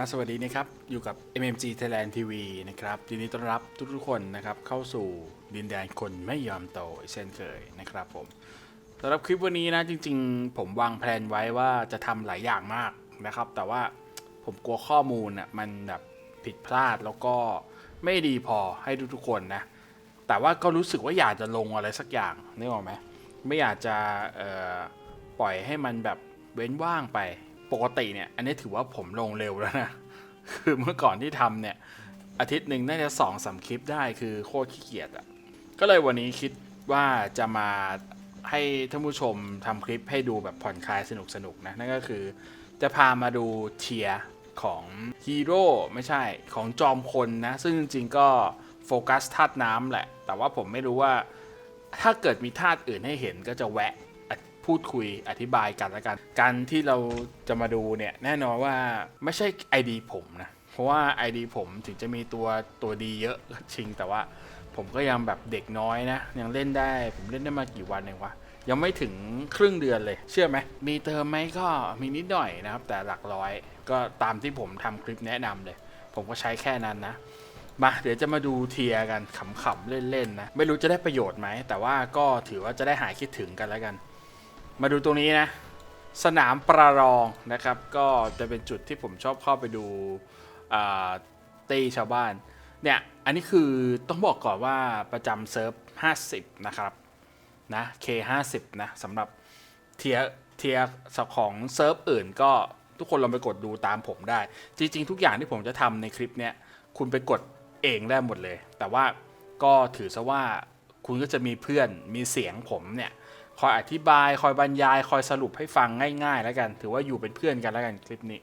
มาสวัสดีนะครับ อยู่กับ MMG Thailand TV นะครับยินดีต้อนรับทุกๆคนนะครับ เข้าสู่ดินแดนคนไม่ยอมโตเช่นเคยนะครับผมสำหรับคลิปวันนี้นะจริงๆ ผมวางแผนไว้ว่าจะทำหลายอย่างมากนะครับ แต่ว่าผมกลัวข้อมูลอะมันแบบผิดพลาดแล้วก็ไม่ดีพอให้ทุกๆคนนะ แต่ว่าก็รู้สึกว่าอยากจะลงอะไรสักอย่างนึกออกไหมไม่อยากจะปล่อยให้มันแบบเว้นว่างไป ปกติเนี่ย อันนี้ถือว่าผมลงเร็วแล้วนะ คือเมื่อก่อนที่ทำเนี่ย อาทิตย์หนึ่งน่าจะสองสามคลิปได้คือโคตรขี้เกียจอะ่ะ ก็เลยวันนี้คิดว่าจะมาให้ท่านผู้ชมทำคลิปให้ดูแบบผ่อนคลายสนุกๆนะ นั่นก็คือจะพามาดูเทียร์ของฮีโร่ไม่ใช่ของจอมคนนะ ซึ่งจริงๆก็โฟกัสธาตุน้ำแหละ แต่ว่าผมไม่รู้ว่าถ้าเกิดมีธาตุอื่นให้เห็นก็จะแวะ พูดคุยอธิบายกันละกัน การที่เราจะมาดูเนี่ยแน่นอนว่าไม่ใช่ ID ผมนะ เพราะว่า ID ผมถึงจะมีตัวตัวดีเยอะก็จริงแต่ว่าผมก็ยังแบบเด็กน้อยนะ ยังเล่นได้ผมเล่นได้มากี่วันเองวะยังไม่ถึงครึ่งเดือนเลย เชื่อไหมมีเติมไหมก็มีนิดหน่อยนะครับ แต่หลักร้อย ก็ตามที่ผมทำคลิปแนะนำเลย ผมก็ใช้แค่นั้นนะมาเดี๋ยวจะมาดูเทียร์กันขำๆเล่นๆนะ ไม่รู้จะได้ประโยชน์ไหม แต่ว่าก็ถือว่าจะได้หายคิดถึงกันแล้วกัน มาดูตรงนี้นะ สนามประลองนะครับ ก็จะเป็นจุดที่ผมชอบเข้าไปดูตีชาวบ้าน เนี่ย อันนี้คือต้องบอกก่อนว่าประจำเซิร์ฟ 50 นะครับ นะ K50 นะสำหรับเทียร์เทียร์ของเซิร์ฟอื่นก็ทุกคนลองไปกดดูตามผมได้ จริง ๆ ทุกอย่างที่ผมจะทำในคลิปเนี้ยคุณไปกดเองได้หมดเลย แต่ว่าก็ถือซะว่าคุณก็จะมีเพื่อนมีเสียงผมเนี่ย คอยอธิบาย คอยบรรยาย คอยสรุปให้ฟังง่ายๆ แล้วกัน ถือว่าอยู่เป็นเพื่อนกันแล้วกันคลิปนี้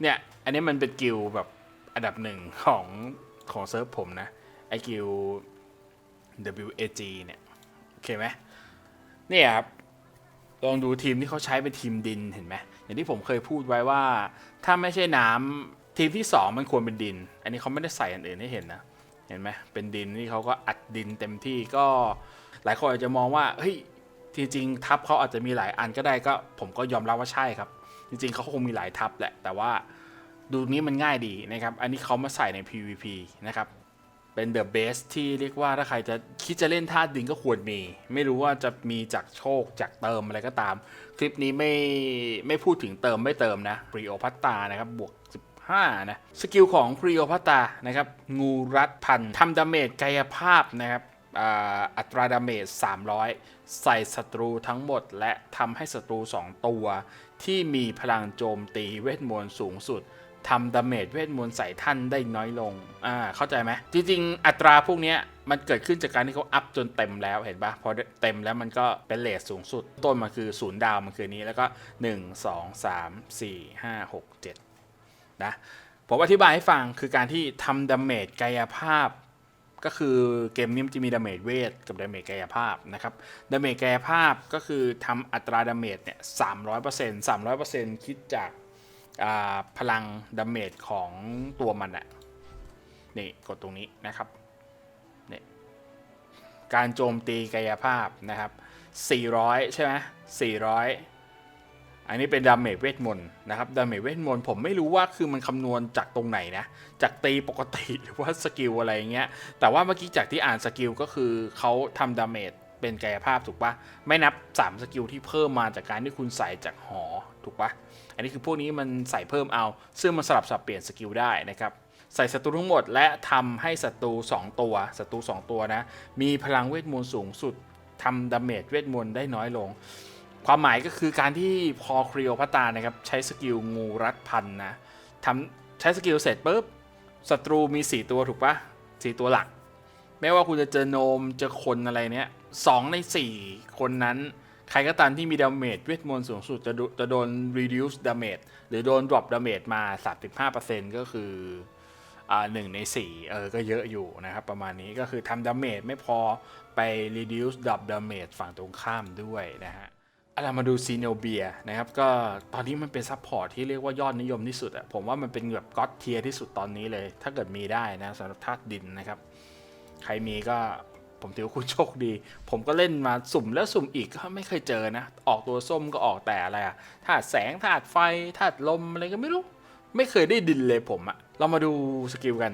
เนี่ย อันนี้มันเป็นกิลแบบอันดับหนึ่งของของเซิร์ฟผมนะ ไอกิล WAG เนี่ย โอเคไหมเนี่ยครับ ลองดูทีมที่เขาใช้เป็นทีมดินเห็นไหมอย่างที่ผมเคยพูดไว้ว่า ถ้าไม่ใช่น้ำทีมที่สองมันควรเป็นดิน อันนี้เขาไม่ได้ใส่อันอื่นให้เห็นนะ เห็นไหมเป็นดินนี่เขาก็อัดดินเต็มที่ก็หลายคนอาจจะมองว่าเฮ้ย จริงๆทับเขาอาจจะมีหลายอันก็ได้ก็ผมก็ยอมรับว่าใช่ครับ จริงๆเขาคงมีหลายทับแหละ แต่ว่าดูนี้มันง่ายดีนะครับ อันนี้เขามาใส่ใน PVP นะครับ เป็นเดอะเบสที่เรียกว่าถ้าใครจะคิดจะเล่นธาตุดินก็ควรมี ไม่รู้ว่าจะมีจากโชคจากเติมอะไรก็ตาม คลิปนี้ไม่ไม่พูดถึงเติมไม่เติมนะปรีโอพัตตานะครับบวก 15 นะ สกิลของปรีโอพัตตานะครับงูรัดพันทำดาเมจกายภาพนะครับ อัตราดาเมจ 300 ใส่ศัตรูทั้งหมด และทำให้ศัตรู 2 ตัว ที่มีพลังโจมตีเวทมนต์สูงสุดทำดาเมจเวทมนต์ใส่ท่านได้น้อยลง อ่า เข้าใจไหม จริงๆ อัตราพวกนี้มันเกิดขึ้นจากการที่เขาอัพจนเต็มแล้วเห็นปะพอเต็มแล้วมันก็เป็นเลทสูงสุด ต้นมันคือศูนย์ดาวมันคือนี้แล้วก็ 1 2 3 4 5 6 7 นะ ผมอธิบายให้ฟังคือการที่ทำดาเมจกายภาพ ก็คือเกมนี้มันจะมีดาเมจเวทกับดาเมจกายภาพนะครับดาเมจกายภาพก็คือทำอัตราดาเมจเนี่ยสามร้อยเปอร์เซ็นต์สามร้อยเปอร์เซ็นต์คิดจากาพลังดาเมจของตัวมันอะนี่กดตรงนี้นะครับนี่การโจมตีกายภาพนะครับ 400 ใช่ไหม400 อันนี้เป็นดาเมจเวทมนต์นะครับดาเมจเวทมนต์ผมไม่รู้ว่าคือมันคำนวณจากตรงไหนนะ จากตีปกติหรือว่าสกิลอะไรเงี้ย แต่ว่าเมื่อกี้จากที่อ่านสกิลก็คือเขาทำดาเมจเป็นกายภาพถูกปะไม่นับ 3 สกิลที่เพิ่มมาจากการที่คุณใส่จากหอถูกปะอันนี้คือพวกนี้มันใส่เพิ่มเอา ซึ่งมันสลับสับเปลี่ยนสกิลได้นะครับใส่ศัตรูทั้งหมดและทำให้ศัตรู 2 ตัวศัตรู 2 ตัวนะ มีพลังเวทมนต์สูงสุดทำดาเมจเวทมนต์ได้น้อยลง ความหมายก็คือการที่พอครีโอพัตานะครับใช้สกิลงูรัดพันนะทำใช้สกิลเสร็จปุ๊บศัตรูมี 4 ตัวถูกปะ4ตัวหลัก ไม่ว่าคุณจะเจอโนมเจอคนอะไรเนี้ยสองใน 4 คนนั้น ใครก็ตามที่มีดาเมจเวทมนต์สูงสุดจะโดจะโดน reduce damage หรือโดน drop damage มา 35%ก็คืออ่าหนึ่งในสี่เออก็เยอะอยู่นะครับประมาณนี้ก็คือทำดาเมจไม่พอไป reduce drop damage ฝั่งตรงข้ามด้วยนะฮะ เอาเรามาดูซีโนลเบียนะครับก็ตอนนี้มันเป็นซัพพอร์ตที่เรียกว่ายอดนิยมที่สุดอะผมว่ามันเป็นแบบก็อตเทียที่สุดตอนนี้เลย ถ้าเกิดมีได้นะสำหรับธาตุดินนะครับ ใครมีก็ผมถือว่าคุณโชคดี ผมก็เล่นมาสุ่มแล้วสุ่มอีกก็ไม่เคยเจอนะ ออกตัวส้มก็ออกแต่อะไรอะธาตุแสงธาตุไฟธาตุลมอะไรก็ไม่รู้ ไม่เคยได้ดินเลยผมอะเรามาดูสกิลกัน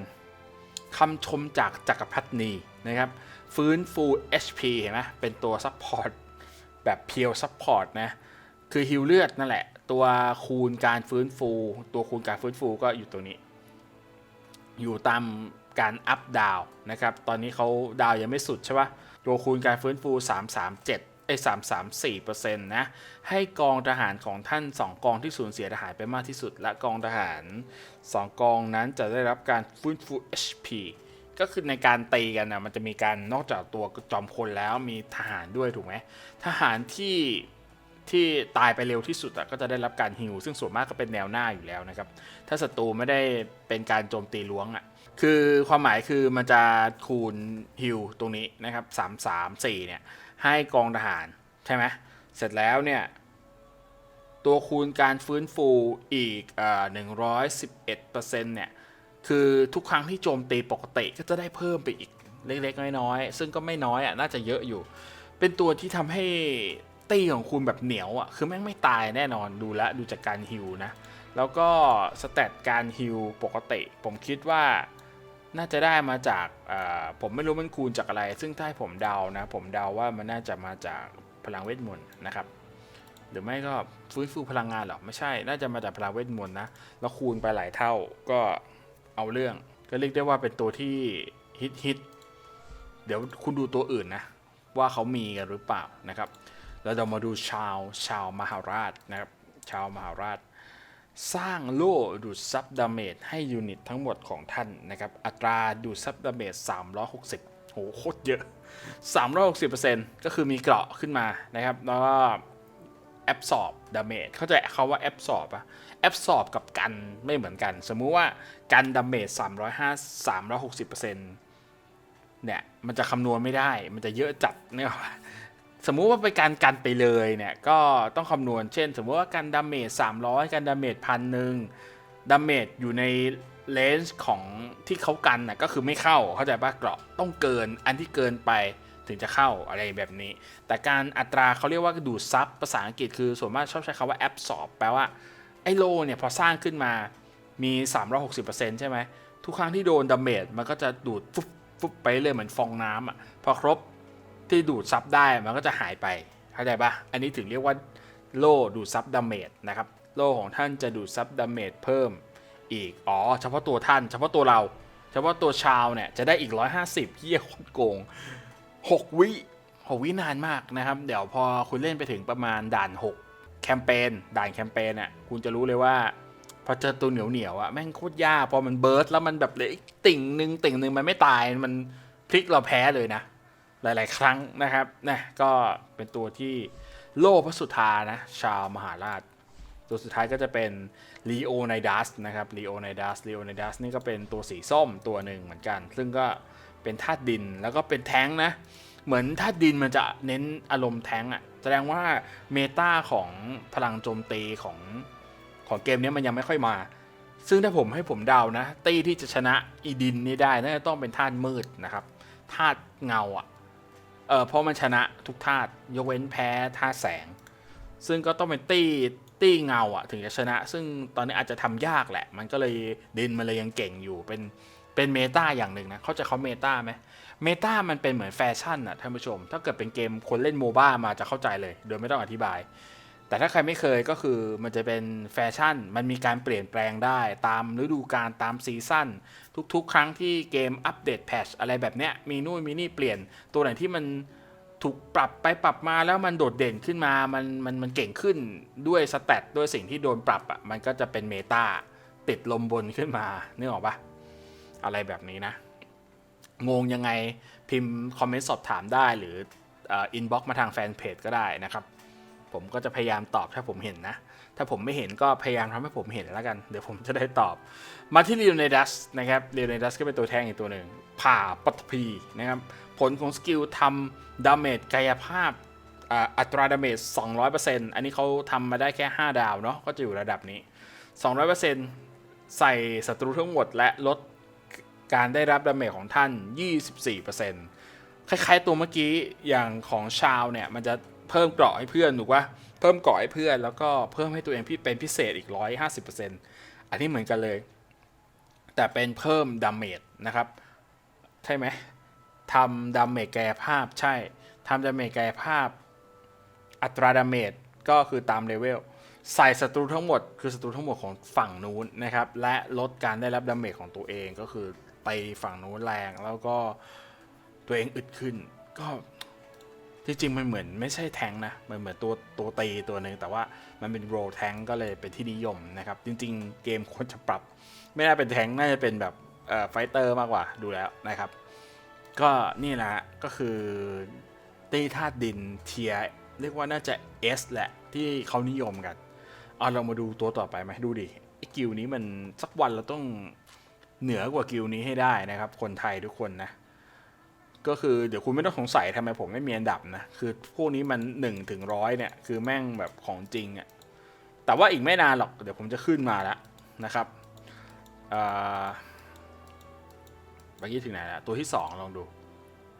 คำชมจากจักรพรรดินีนะครับฟื้นฟู HP เห็นไหมเป็นตัวซัพพอร์ต แบบเพียวซัพพอร์ตนะคือฮิวเลือดนั่นแหละ ตัวคูณการฟื้นฟู ตัวคูณการฟื้นฟูก็อยู่ตรงนี้ อยู่ตามการอัพดาวนะครับ ตอนนี้เขาดาวยังไม่สุดใช่ปะตัวคูณการฟื้นฟู 337ไอ้334%นะ ให้กองทหารของท่าน 2 กองที่สูญเสียทหารไปมากที่สุด และกองทหาร 2 กองนั้นจะได้รับการฟื้นฟู HP ก็คือในการตีกันนะมันจะมีการนอกจากตัวจอมพลแล้วมีทหารด้วยถูกไหมทหารที่ที่ตายไปเร็วที่สุดก็จะได้รับการฮิวซึ่งส่วนมากก็เป็นแนวหน้าอยู่แล้วนะครับ ถ้าศัตรูไม่ได้เป็นการโจมตีล้วงอะ่ะคือความหมายคือมันจะคูณฮิวตรงนี้นะครับสามสามสี่เนี่ยให้กองทหารใช่ไหมเสร็จแล้วเนี่ยตัวคูณการฟื้นฟูอีกหนึ่งร้อยสิบเอ็ดเปอร์เซ็นต์เนี่ย คือทุกครั้งที่โจมตีปกติก็จะได้เพิ่มไปอีกเล็กๆ น้อยๆ ซึ่งก็ไม่น้อยอะน่าจะเยอะอยู่ เป็นตัวที่ทำให้ตีของคุณแบบเหนียวอะคือแม่งไม่ตายแน่นอนดูแลวดูจากการฮิวนะแล้วก็สเตตการฮิลปกติ ผมคิดว่าน่าจะได้มาจากอ่าผมไม่รู้มันคูณจากอะไร ซึ่งถ้าผมเดานะ ผมเดาว่ามันน่าจะมาจากพลังเวทมนต์นะครับหรือไม่ก็ฟื้นฟูพลังงานหรอไม่ใช่ น่าจะมาจากพลังเวทมนต์นะแล้วคูณไปหลายเท่าก็ เอาเรื่อง ก็เรียกได้ว่าเป็นตัวที่ฮิตฮิตเดี๋ยวคุณดูตัวอื่นนะ ว่าเขามีกันหรือเปล่านะครับแล้วเรามาดูชาวชาวมหาราชนะครับ ชาวมหาราช สร้างโล่ดูดซับดาเมจให้ยูนิตทั้งหมดของท่านนะครับ อัตราดูดซับดาเมจ360โหโคตรเยอะ 360%ก็คือมีเกราะขึ้นมานะครับ แล้วก็ แอบสอบดาเมจเข้าใจเขาว่าแอบสอบอะแอบสอบกับกันไม่เหมือนกัน สมมุติว่ากันดาเมจ305 360%เนี่ย มันจะคำนวณไม่ได้ มันจะเยอะจัดเนี่ยสมมุติว่าเป็นการกันไปเลยเนี่ย ก็ต้องคำนวณ เช่น สมมุติว่ากันดาเมจ300 กันดาเมจพันหนึ่งดาเมจอยู่ในเลนส์ของที่เขากันน่ะก็คือไม่เข้าเข้าใจป่ะเกราะต้องเกินอันที่เกินไป ถึงจะเข้าอะไรแบบนี้ แต่การอัตราเขาเรียกว่าดูดซับภาษาอังกฤษคือส่วนมากชอบใช้คำว่า absorb แปลว่าไอ้โลเนี่ยพอสร้างขึ้นมามี 360%ใช่ไหมทุกครั้งที่โดนดาเมจมันก็จะดูดฟุบฟุบไปเลยเหมือนฟองน้ำอะพอครบที่ดูดซับได้มันก็จะหายไปเข้าใจปะอันนี้ถึงเรียกว่าโล่ดูดซับดาเมจนะครับโล่ของท่านจะดูดซับดาเมจเพิ่มอีก อ๋อ เฉพาะตัวท่าน เฉพาะตัวเรา เฉพาะตัวชาวเนี่ย จะได้อีก 150เยี่ยโคตรโกง 6 วิ6วินานมากนะครับ เดี๋ยวพอคุณเล่นไปถึงประมาณด่าน 6 แคมเปญด่านแคมเปญอะคุณจะรู้เลยว่า พอเจอตัวเหนียวเหนียวอะแม่งโคตรยากพอมันเบิร์สแล้วมันแบบเลยติ่งหนึ่งติ่งหนึ่งมันไม่ตายมันพลิกเราแพ้เลยนะ หลาย ๆ ครั้งนะครับนะก็เป็นตัวที่โล่พระสุธานะ ชาวมหาราช ตัวสุดท้ายก็จะเป็นลีโอไนดัสนะครับลีโอไนดัสลีโอไนดัสนี่ก็เป็นตัวสีส้มตัวหนึ่งเหมือนกัน ซึ่งก็ เป็นธาตุดินแล้วก็เป็นแท้งนะ เหมือนธาตุดินมันจะเน้นอารมณ์แท้งอะ่ะแสดงว่าเมตาของพลังโจมตีของของเกมนี้มันยังไม่ค่อยมา ซึ่งถ้าผมให้ผมเดานะ ตีที่จะชนะอีดินนี่ได้น่าจะต้องเป็นธาตุมืดนะครับธาตุเงาอะเออเพราะมันชนะทุกธาตุยกเว้นแพ้ธาตุแสง ซึ่งก็ต้องเป็นตี้ตี้เงาอะถึงจะชนะ ซึ่งตอนนี้อาจจะทำยากแหละ มันก็เลยดินมันเลยยังเก่งอยู่เป็น เป็นเมตาอย่างหนึ่งนะเขาจะเขาเมตาไหมเมตามันเป็นเหมือนแฟชั่นอะท่านผู้ชม ถ้าเกิดเป็นเกมคนเล่นโมบ้ามาจะเข้าใจเลย โดยไม่ต้องอธิบาย แต่ถ้าใครไม่เคยก็คือมันจะเป็นแฟชั่น มันมีการเปลี่ยนแปลงได้ ตามฤดูกาลตามซีซั่นทุกๆ ครั้งที่เกมอัปเดตแพทชอะไรแบบเนี้ยมีนู่นมีนี่เปลี่ยนตัวไหนที่มันถูกปรับไปปรับมาแล้วมันโดดเด่นขึ้นมา มันมันมันเก่งขึ้นด้วยสแตทด้วยสิ่งที่โดนปรับอะมันก็จะเป็นเมตาติดลมบนขึ้นมานึกออกปะ อะไรแบบนี้นะ งงยังไงพิมพ์คอมเมนต์สอบถามได้หรืออินบ็อกซ์มาทางแฟนเพจก็ได้นะครับ ผมก็จะพยายามตอบถ้าผมเห็นนะ ถ้าผมไม่เห็นก็พยายามทำให้ผมเห็นแล้วกัน เดี๋ยวผมจะได้ตอบ มาที่ l ี o อ i d ดัสนะครับ l ี o อ i d ดัสก็เป็นตัวแทงอีกตัวหนึ่งผ่าปัตภีนะครับ ผลของสกิลทำดาเมจกายภาพอัตราดาเมจ 200%อันนี้เขาทำมาได้แค่ 5 ดาวเนาะก็จะอยู่ระดับนี้ 200%ใส่ศัตรูทั้งหมดและลด การได้รับดาเมจของท่าน 24%คล้ายๆตัวเมื่อกี้อย่างของชาวเนี่ยมันจะเพิ่มเกราะให้เพื่อนถูกปะเพิ่มเกราะให้เพื่อนแล้วก็เพิ่มให้ตัวเองพี่เป็นพิเศษอีก 150%อันนี้เหมือนกันเลย แต่เป็นเพิ่มดาเมจนะครับ ใช่ไหมทำดาเมจกายภาพใช่ทำดาเมจกายภาพ อัตราดาเมจก็คือตามเลเวลใส่ศัตรูทั้งหมดคือศัตรูทั้งหมดของฝั่งนู้นนะครับ และลดการได้รับดาเมจของตัวเองก็คือ ไปฝั่งโน้นแรงแล้วก็ตัวเองอึดขึ้น ก็ที่จริงมันเหมือนไม่ใช่แทงนะมันเหมือนตัวตัวตีตัวหนึ่งแต่ว่ามันเป็นโรแทงก็เลยเป็นที่นิยมนะครับ จริง ๆ เกมควรจะปรับ ไม่น่าเป็นแทงน่าจะเป็นแบบเอ่อไฟเตอร์มากกว่าดูแล้วนะครับ ก็นี่แหละก็คือตีธาตุดินเทียเรียกว่าน่าจะ S แหละที่เขานิยมกันเอาเรามาดูตัวต่อไปไหมดูดิไอ้กิลนี้มันสักวันเราต้อง เหนือกว่ากิลนี้ให้ได้นะครับ คนไทยทุกคนนะก็คือเดี๋ยวคุณไม่ต้องสงสัยทำไมผมไม่มีอันดับนะคือพวกนี้มัน1ถึงร้อยเนี่ยคือแม่งแบบของจริงอะ่ะแต่ว่าอีกไม่นานหรอกเดี๋ยวผมจะขึ้นมาแล้วนะครับอ่าเมื่อกี้ถึงไหนแล้วตัวที่ 2 ลองดู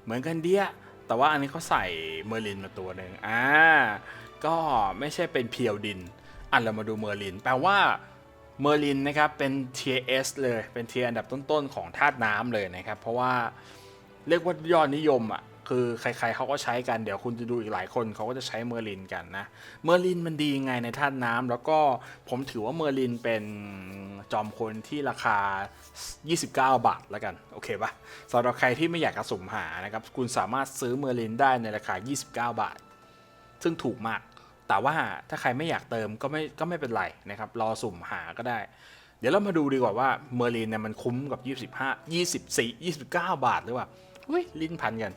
เหมือนกันเดียแต่ว่าอันนี้เขาใส่เมอร์ลินมาตัวหนึ่งอ่าก็ไม่ใช่เป็นเพียวดินอะเรามาดูเมอร์ลิน แปลว่า เมอร์ลินนะครับเป็น tier S เลยเป็นเทียอันดับต้นๆของธาตุน้ำเลยนะครับ เพราะว่าเรียกว่ายอดนิยมอะคือใครๆเขาก็ใช้กันเดี๋ยวคุณจะดูอีกหลายคนเขาก็จะใช้เมอร์ลินกันนะเมอร์ลินมันดียังไงในธาตุน้ำแล้วก็ผมถือว่าเมอร์ลินเป็นจอมคนที่ราคา 29 บาทแล้วกัน โอเคปะสำหรับใครที่ไม่อยากกระสุมหานะครับคุณสามารถซื้อเมอร์ลินได้ในราคา 29 บาท ซึ่งถูกมาก แต่ว่าถ้าใครไม่อยากเติมก็ไม่ก็ไม่เป็นไรนะครับ รอสุ่มหาก็ได้ เดี๋ยวเรามาดูดีกว่าว่าเมอร์ลินเนี่ยมันคุ้มกับ 25 24 29 บาทหรือเปล่าเฮ้ยลิ้นพันกัน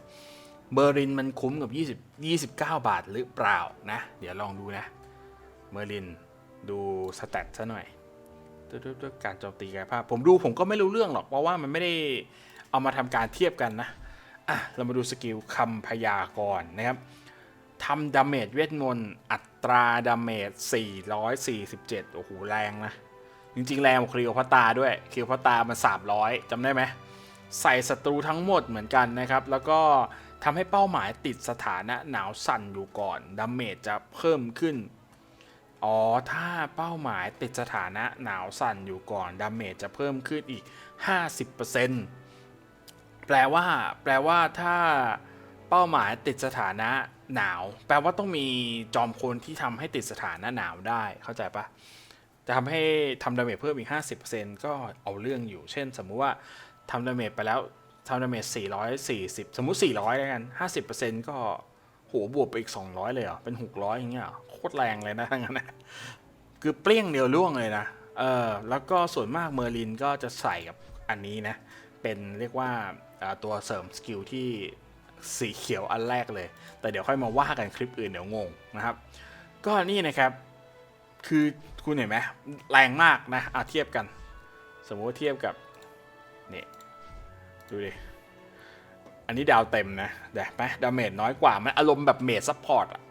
เมอร์ลินมันคุ้มกับ 20 29 บาทหรือเปล่านะ เดี๋ยวลองดูนะ เมอร์ลินดูสแตทซะหน่อยด้วยการโจมตีกายภาพ ผมดูผมก็ไม่รู้เรื่องหรอกเพราะว่ามันไม่ได้เอามาทำการเทียบกันนะอะเรามาดูสกิลคำพยากรณ์นะครับ ทำดาเมจเวทมนต์อัตราดาเมจ 447 โอ้โห แรงนะ จริงๆ แรงกว่าคลีโอพัตาด้วยคลีโอพัตามัน 300จำได้ไหม ใส่ศัตรูทั้งหมดเหมือนกันนะครับ แล้วก็ทำให้เป้าหมายติดสถานะหนาวสั่นอยู่ก่อน ดาเมจจะเพิ่มขึ้น อ๋อ ถ้าเป้าหมายติดสถานะหนาวสั่นอยู่ก่อน ดาเมจจะเพิ่มขึ้นอีก 50%แปลว่า แปลว่าถ้าเป้าหมายติดสถานะ หนาว แปลว่าต้องมีจอมพลที่ทำให้ติดสถานะหนาวได้เข้าใจปะจะทำให้ทำดาเมจเพิ่มอีก 50%ก็เอาเรื่องอยู่ เช่น สมมุติว่าทำดาเมจไปแล้วทำดาเมจ440 สมมุติ 400แล้วกัน 50%ก็โหบวกไปอีก 200 เลยเหรอ เป็น 600 อย่างเงี้ยโคตรแรงเลยนะทั้งนั้นนะคือเปรี้ยงเดียวล่วงเลยนะ เออ แล้วก็ส่วนมากเมอร์ลินก็จะใส่กับอันนี้นะ เป็นเรียกว่าตัวเสริมสกิลที่ สีเขียวอันแรกเลย แต่เดี๋ยวค่อยมาว่ากันคลิปอื่นเดี๋ยวงงนะครับ ก็นี่นะครับ คือคุณเห็นไหมแรงมากนะอะเทียบกัน สมมติเทียบกับนี่ดูดิอันนี้ดาวเต็มนะเดี๋ยวไหมดาเมจน้อยกว่า มันอารมณ์แบบเมจซัพพอร์ตอะ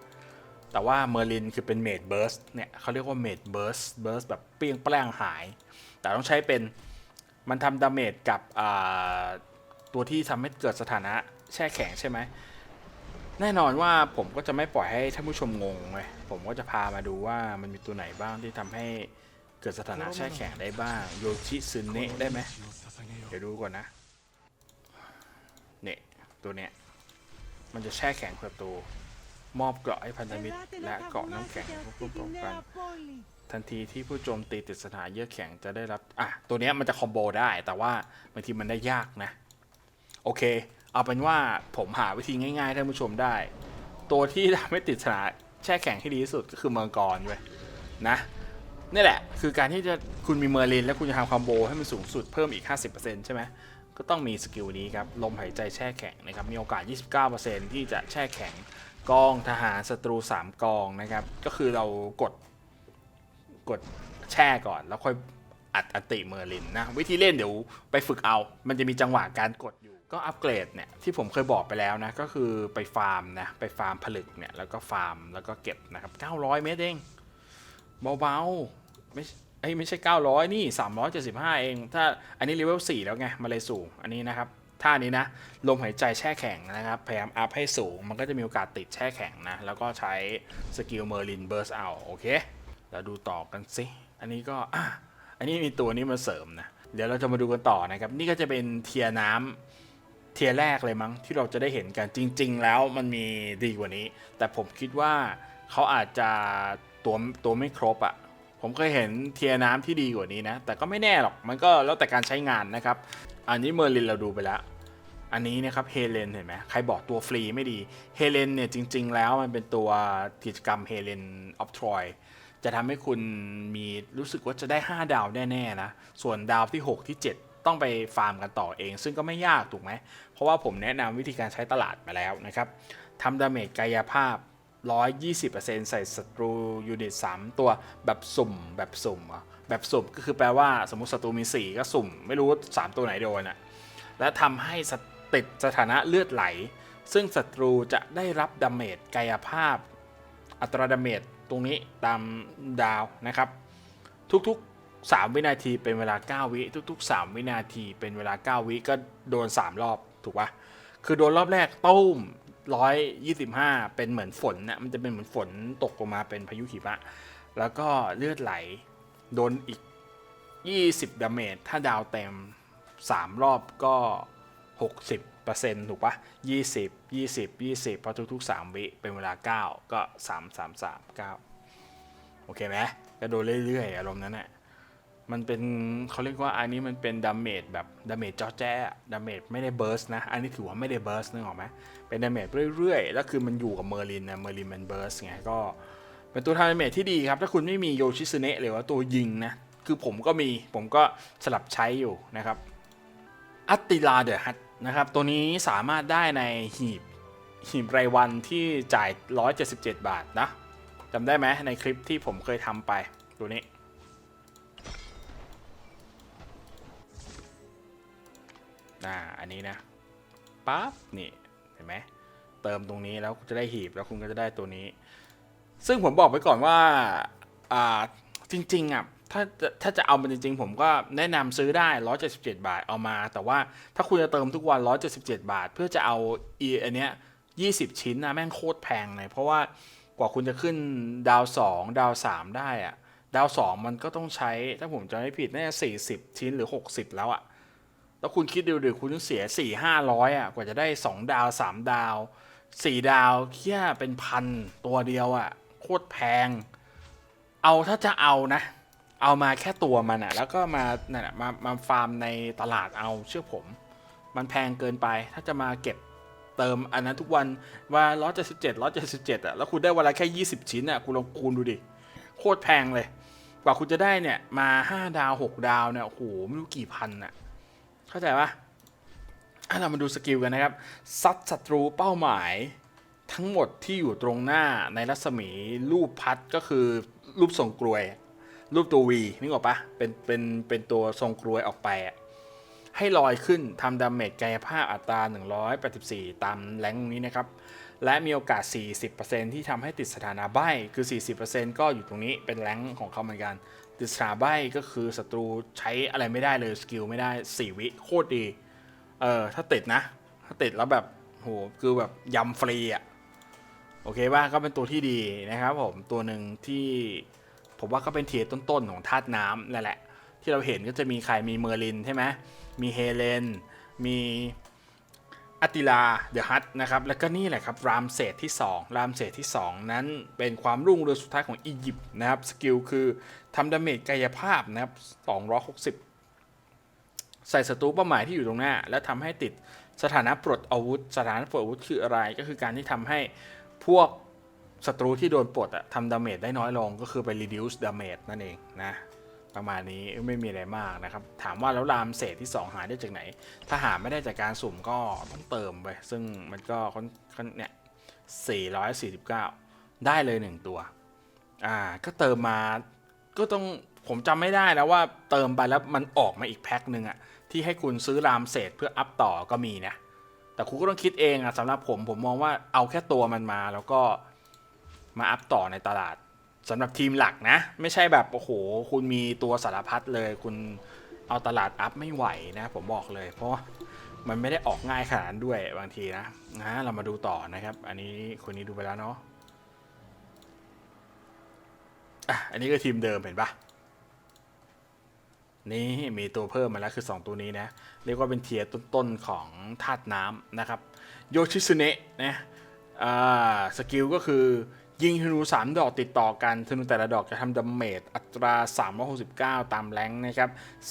แต่ว่าเมอร์ลินคือเป็นเมจเบิร์สเนี่ยเขาเรียกว่าเมจเบิร์สเบิร์สแบบเปรี้ยงแปร่งหาย แต่ต้องใช้เป็นมันทำดาเมจกับอ่าตัวที่ทำให้เกิดสถานะ แช่แข็งใช่ไหมแน่นอนว่าผมก็จะไม่ปล่อยให้ท่านผู้ชมงงเลยผมก็จะพามาดูว่ามันมีตัวไหนบ้างที่ทำให้เกิดสถานะแช่แข็งได้บ้างโยชิซึเนะได้ไหมเดี๋ยวดูก่อนนะเนี่ยตัวเนี้ยมันจะแช่แข็งประตูมอบเกราะให้พันธมิตร และเกราะน้ำแข็งให้ผู้ป้องกันทันทีที่ผู้โจมตีติดสถานเยือกแข็งจะได้รับอะตัวเนี้ยมันจะคอมโบได้แต่ว่าบางทีมันได้ยากนะ โอเค เอาเป็นว่าผมหาวิธีง่ายๆให้ท่านผู้ชมได้ ตัวที่ทำให้ติดสถาแช่แข็งที่ดีที่สุดก็คือมังกรเว้ยนะนี่แหละ คือการที่จะคุณมีเมอร์ลิน แล้วคุณจะทำคอมโบให้มันสูงสุดเพิ่มอีก 50%ใช่ไหมก็ต้องมีสกิลนี้ครับ ลมหายใจแช่แข็งนะครับ มีโอกาส 29%ที่จะแช่แข็งกองทหารศัตรู 3 กองนะครับ ก็คือเรากดกดแช่ก่อน แล้วค่อยอัดอติเมอร์ลินนะ วิธีเล่นเดี๋ยวไปฝึกเอา มันจะมีจังหวะการกด ก็อัปเกรดเนี่ยที่ผมเคยบอกไปแล้วนะก็คือไปฟาร์มนะไปฟาร์มผลึกเนี่ยแล้วก็ฟาร์มแล้วก็เก็บนะครับ900 เมตรเองเบาๆไม่เอ้ยไม่ใช่ 900 นี่ 375 เอง ถ้าอันนี้เลเวล4แล้วไงมาเลยสูงอันนี้นะครับท่านี้นะลมหายใจแช่แข็งนะครับ พยายามอัพให้สูง มันก็จะมีโอกาสติดแช่แข็งนะ แล้วก็ใช้สกิลเมอร์ลินเบิร์สเอาโอเค แล้วดูต่อกันสิ อันนี้ก็อะอันนี้มีตัวนี้มาเสริมนะ เดี๋ยวเราจะมาดูกันต่อนะครับ นี่ก็จะเป็นเทียน้ำ เทียร์แรกเลยมั้งที่เราจะได้เห็นกันจริง ๆ แล้วมันมีดีกว่านี้ แต่ผมคิดว่าเขาอาจจะตัวตัวไม่ครบอะ่ะผมเคยเห็นเทียร์น้ำที่ดีกว่านี้นะ แต่ก็ไม่แน่หรอกมันก็แล้วแต่การใช้งานนะครับ อันนี้เมอร์ลินเราดูไปแล้ว อันนี้นะครับเฮเลนเห็นไหมใครบอกตัวฟรีไม่ดีเฮเลนเนี่ยจริง ๆ แล้วมันเป็นตัวกิจกรรมเฮเลนออฟทรอยจะทำให้คุณมีรู้สึกว่าจะได้ 5 ดาวแน่ ๆ นะ ส่วนดาวที่ 6 ที่ 7 ต้องไปฟาร์มกันต่อเอง ซึ่งก็ไม่ยากถูกไหม เพราะว่าผมแนะนำวิธีการใช้ตลาดมาแล้วนะครับทำดาเมจกายภาพ 120%ใส่ศัตรูยูนิต 3 ตัวแบบสุ่มแบบสุ่มแบบสุ่มก็คือแปลว่าสมมติศัตรูมี 4 ก็สุ่ม ไม่รู้ 3 ตัวไหนโดนอะและทำให้ติดสถานะเลือดไหล ซึ่งศัตรูจะได้รับดาเมจกายภาพ อัตราดาเมจตรงนี้ตามดาวนะครับ ทุกๆ 3 วินาทีเป็นเวลา 9 วิทุก ๆ 3 วินาทีเป็นเวลา 9 วิก็โดน 3 รอบถูกปะคือโดนรอบแรกตุ้ม125เป็นเหมือนฝนนะมันจะเป็นเหมือนฝนตกลงมาเป็นพายุหิมะ แล้วก็เลือดไหลโดนอีก20ดาเมจถ้าดาวเต็ม3รอบก็60%ถูกปะ20 20 20พอทุกๆ3วิเป็นเวลา9ก็3 3 3 9โอเคไหมก็โดนเรื่อยๆ อารมณ์นั้นแหละ มันเป็นเขาเรียกว่าอันนี้มันเป็นดาเมจแบบดาเมจจอแจ้ดาเมจไม่ได้เบิร์สนะ อันนี้ถือว่าไม่ได้เบิร์สนึกออกไหมเป็นดาเมจเรื่อยๆ แล้วคือมันอยู่กับเมอร์ลินนะเมอร์ลินมันเบิร์สไงก็ เป็นตัวทำดาเมจที่ดีครับ ถ้าคุณไม่มีโยชิซึเนะหรือว่าตัวยิงนะ คือผมก็มีผมก็สลับใช้อยู่นะครับอัตติลาเดอะฮัตนะครับตัวนี้สามารถได้ในหีบหีบรายวันที่จ่าย 177 บาทนะจำได้ไหมในคลิปที่ผมเคยทำไปตัวนี้ อ่าอันนี้นะปั๊บนี่เห็นไหมเติมตรงนี้แล้วคุณจะได้หีบแล้วคุณก็จะได้ตัวนี้ ซึ่งผมบอกไปก่อนว่าอ่าจริงๆอะถ้าจะถ้าจะเอามันจริง ๆ ผมก็แนะนำซื้อได้ 177 บาทเอามา แต่ว่าถ้าคุณจะเติมทุกวัน 177 บาท เพื่อจะเอาอีอันเนี้ย20 ชิ้นนะแม่งโคตรแพงเลย เพราะว่ากว่าคุณจะขึ้นดาว 2 ดาว 3 ได้อะดาว 2 มันก็ต้องใช้ถ้าผมจำไม่ผิดน่าจะ40 ชิ้นหรือ 60 แล้วอะ แล้วคุณคิดดูดิคุณต้องเสีย4 500อะกว่าจะได้2ดาว3ดาว4ดาวแค่เป็นพันตัวเดียวอะ โคตรแพง เอาถ้าจะเอานะ เอามาแค่ตัวมันอะ แล้วก็มานั่นอะมามาฟาร์มในตลาดเอาเชื่อผม มันแพงเกินไป ถ้าจะมาเก็บเติมอันนั้นทุกวันว่า177 177อเจ็ดสิบเจ็ดอะแล้วคุณได้วันละแค่20ชิ้นอะคุณลองคูณดูดิโคตรแพงเลย กว่าคุณจะได้เนี่ยมา5ดาว6ดาวเนี่ยโอ้โหไม่รู้กี่พันอะ เข้าใจปะอะเรามาดูสกิลกันนะครับ ซัดศัตรูเป้าหมายทั้งหมดที่อยู่ตรงหน้าในรัศมีรูปพัดก็คือรูปทรงกลวย รูปตัว V นึกออกปะเป็นเป็นเป็นตัวทรงกลวยออกไปอะให้ลอยขึ้นทำดาเมจกายภาพอัตรา 184 ตามแรงนี้นะครับ และมีโอกาส 40%ที่ทำให้ติดสถานะใบ้คือ 40%ก็อยู่ตรงนี้เป็นแรงของเขาเหมือนกัน ดสถาใบ้ก็คือศัตรูใช้อะไรไม่ได้เลยสกิลไม่ได้ 4 วิโคตรดี เออถ้าติดนะ ถ้าติดแล้วแบบโหคือแบบยำฟรีอะ โอเคป่ะก็เป็นตัวที่ดีนะครับผม ตัวหนึ่งที่ผมว่าก็เป็นเทียต้นๆ ของธาตุน้ำนั่นแหละ ที่เราเห็นก็จะมีใครมีเมอร์ลินใช่ไหมมีเฮเลน มี อัติลาเดอะฮัตนะครับแล้วก็นี่แหละครับรามเศษที่ 2 รามเศษที่ 2 นั้นเป็นความรุ่งเรืองสุดท้ายของอียิปต์นะครับสกิลคือทำดาเมจกายภาพนะครับ260 ใส่ศัตรูเป้าหมายที่อยู่ตรงหน้า และทำให้ติดสถานะปลดอาวุธ สถานะปลดอาวุธคืออะไร ก็คือการที่ทำให้พวกศัตรูที่โดนปลดอะทำดาเมจได้น้อยลงก็คือไป reduce damage นั่นเองนะ ประมาณนี้ไม่มีอะไรมากนะครับ ถามว่าแล้วรามเศษที่ 2 หาได้จากไหน ถ้าหาไม่ได้จากการสุ่มก็ต้องเติมไป ซึ่งมันก็ค่อนเนี่ย449 ได้เลย 1 ตัว อ่า ก็เติมมา ก็ต้อง ผมจำไม่ได้แล้วว่าเติมไปแล้วมันออกมาอีกแพ็คหนึ่งอะที่ให้คุณซื้อรามเศษเพื่ออัพต่อก็มีนะ แต่คุณก็ต้องคิดเองอะสำหรับผม ผมมองว่าเอาแค่ตัวมันมาแล้วก็มาอัพต่อในตลาด สำหรับทีมหลักนะ ไม่ใช่แบบโอ้โห คุณมีตัวสารพัดเลย คุณเอาตลาดอัพไม่ไหวนะ ผมบอกเลย เพราะมันไม่ได้ออกง่ายขนาดนั้นด้วยบางทีนะนะเรามาดูต่อนะครับ อันนี้คนนี้ดูไปแล้วเนาะอะอันนี้ก็ทีมเดิมเห็นปะนี่มีตัวเพิ่มมาแล้วคือ 2 ตัวนี้นะ เรียกว่าเป็นเทียร์ต้นๆของธาตุน้ำนะครับ โยชิซุเนะนะอ่าสกิลก็คือ ยิงธนู 3 ดอกติดต่อกันธนูแต่ละดอกจะทำดาเมจอัตรา 369 ตามแรงนะครับ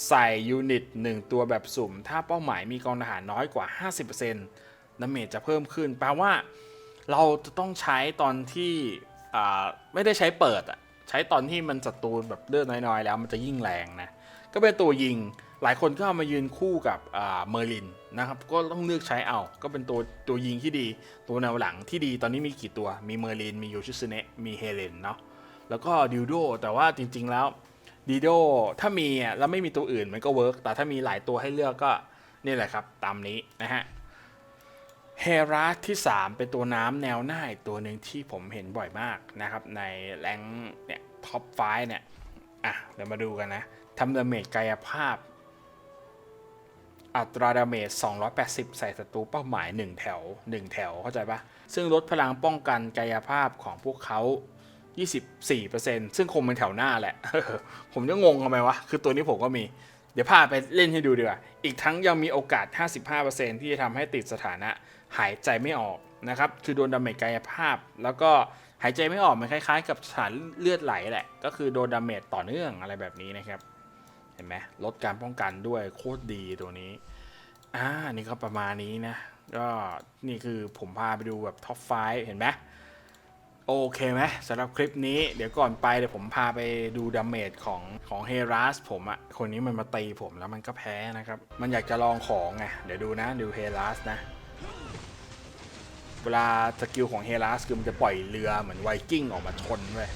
ใส่ยูนิต 1 ตัวแบบสุ่ม ถ้าเป้าหมายมีกองทหารน้อยกว่า 50%ดาเมจจะเพิ่มขึ้น แปลว่าเราจะต้องใช้ตอนที่ไม่ได้ใช้เปิดอะใช้ตอนที่มันศัตรูแบบเลือดน้อยๆ แล้วมันจะยิ่งแรงนะ ก็เป็นตัวยิง หลายคนก็เอามายืนคู่กับเมอร์ลินนะครับ ก็ต้องเลือกใช้เอา ก็เป็นตัวตัวยิงที่ดี ตัวแนวหลังที่ดี ตอนนี้มีกี่ตัว มีเมอร์ลิน มีโยชิซึเนะมีเฮเลนเนาะ แล้วก็ดิวโด แต่ว่าจริง ๆ แล้วดิโดถ้ามีแล้วไม่มีตัวอื่นมันก็เวิร์ก แต่ถ้ามีหลายตัวให้เลือกก็นี่แหละครับ ตามนี้นะฮะ เฮราสที่ 3 เป็นตัวน้ำแนวหน้าตัวหนึ่งที่ผมเห็นบ่อยมากนะครับ ในแรงเนี่ยท็อปไฟเนี่ย อะเดี๋ยวมาดูกันนะทำดาเมจกายภาพ อัตราดาเมจ 280 ใส่ศัตรูเป้าหมาย 1 แถว 1 แถว เข้าใจปะซึ่งลดพลังป้องกันกายภาพของพวกเขา 24%ซึ่งคงเป็นแถวหน้าแหละ ผมจะงงทำไมวะ คือตัวนี้ผมก็มี เดี๋ยวพาไปเล่นให้ดูดีกว่า อีกทั้งยังมีโอกาส 55%ที่จะทำให้ติดสถานะหายใจไม่ออกนะครับ คือโดนดาเมจกายภาพ แล้วก็หายใจไม่ออกมันคล้ายๆ กับสารเลือดไหลแหละ ก็คือโดนดาเมจต่อเนื่องอะไรแบบนี้นะครับ ห็นไหมลดการป้องกันด้วยโคตรดีตัวนี้อ่านี่ก็ประมาณนี้นะ ก็นี่คือผมพาไปดูแบบท็อปไฟเห็นไหมโอเคไหมสำหรับคลิปนี้เดี๋ยวก่อนไปเดี๋ยวผมพาไปดูดาเมจของของเฮรัสผมอะคนนี้มันมาตีผมแล้วมันก็แพ้นะครับ มันอยากจะลองของไงเดี๋ยวดูนะดูเฮรัสนะ เวลาสกิลของเฮรัสคือมันจะปล่อยเรือเหมือนไวกิ้งออกมาชนเว้ย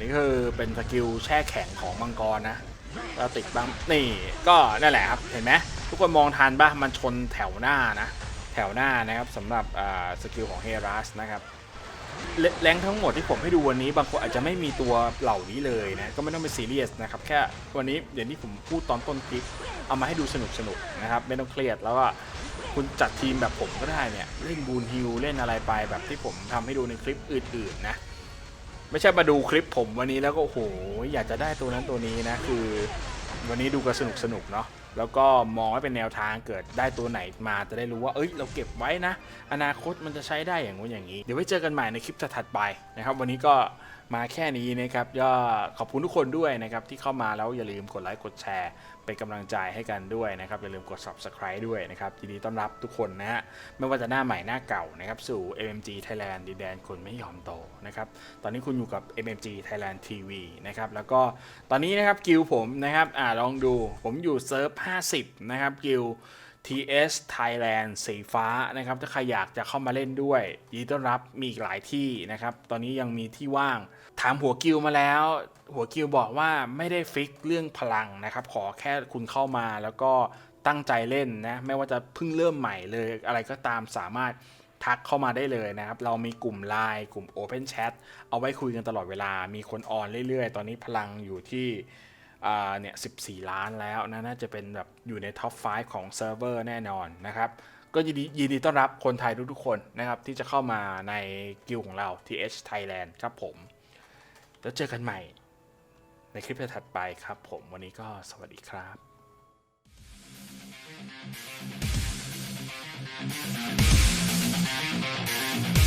นี้คือเป็นสกิลแช่แข็งของมังกรนะแล้วติดบ้างนี่ก็นั่นแหละครับเห็นไหมทุกคนมองทันป่ะมันชนแถวหน้านะ แถวหน้านะครับสำหรับสกิลของเฮรัสนะครับเลแรงทั้งหมดที่ผมให้ดูวันนี้บางคนอาจจะไม่มีตัวเหล่านี้เลยนะก็ไม่ต้องเป็นซีเรียสนะครับแค่วันนี้อย่างที่ผมพูดตอนต้นคลิปเอามาให้ดูสนุกสนุกๆนะครับไม่ต้องเครียดแล้วก็คุณจัดทีมแบบผมก็ได้เนี่ยเล่นบูนฮิลเล่นอะไรไปแบบที่ผมทำให้ดูในคลิปอื่นๆนะ ไม่ใช่มาดูคลิปผมวันนี้แล้วก็โหอยากจะได้ตัวนั้นตัวนี้นะ คือวันนี้ดูกันสนุกสนุกเนาะแล้วก็มองให้เป็นแนวทางเกิดได้ตัวไหนมาจะได้รู้ว่า เอ้ย เราเก็บไว้นะ อนาคตมันจะใช้ได้อย่างงู้นอย่างนี้ เดี๋ยวไว้เจอกันใหม่ในคลิปถัดๆไปนะครับ วันนี้ก็ มาแค่นี้นะครับก็ขอบคุณทุกคนด้วยนะครับที่เข้ามาแล้วอย่าลืมกดไลค์กดแชร์เป็นกำลังใจให้กันด้วยนะครับอย่าลืมกด subscribe ด้วยนะครับยินดีต้อนรับทุกคนนะฮะไม่ว่าจะหน้าใหม่หน้าเก่านะครับสู่ MMG Thailand ดินแดนคนไม่ยอมโตนะครับตอนนี้คุณอยู่กับ MMG Thailand TV นะครับแล้วก็ตอนนี้นะครับกิลผมนะครับอ่าลองดูผมอยู่เซิร์ฟ 50 นะครับกิล TS Thailand สีฟ้านะครับถ้าใครอยากจะเข้ามาเล่นด้วยยินดีต้อนรับมีอีกหลายที่นะครับตอนนี้ยังมีที่ว่าง ถามหัวกิลมาแล้ว หัวกิลบอกว่าไม่ได้ฟิกเรื่องพลังนะครับ ขอแค่คุณเข้ามาแล้วก็ตั้งใจเล่นนะ ไม่ว่าจะเพิ่งเริ่มใหม่เลยอะไรก็ตามสามารถทักเข้ามาได้เลยนะครับ เรามีกลุ่ม Line กลุ่ม Open Chat เอาไว้คุยกันตลอดเวลา มีคนออนเรื่อยๆ ตอนนี้พลังอยู่ที่เนี่ย14ล้านแล้วนะน่าจะเป็นแบบอยู่ในท็อป 5 ของเซิร์ฟเวอร์แน่นอนนะครับ ก็ยินดียินดีต้อนรับคนไทยทุกๆคนนะครับ ที่จะเข้ามาในกิลของเรา TH Thailand ครับผม แล้วเจอกันใหม่ ในคลิปถัดไปครับ ผมวันนี้ก็สวัสดีครับ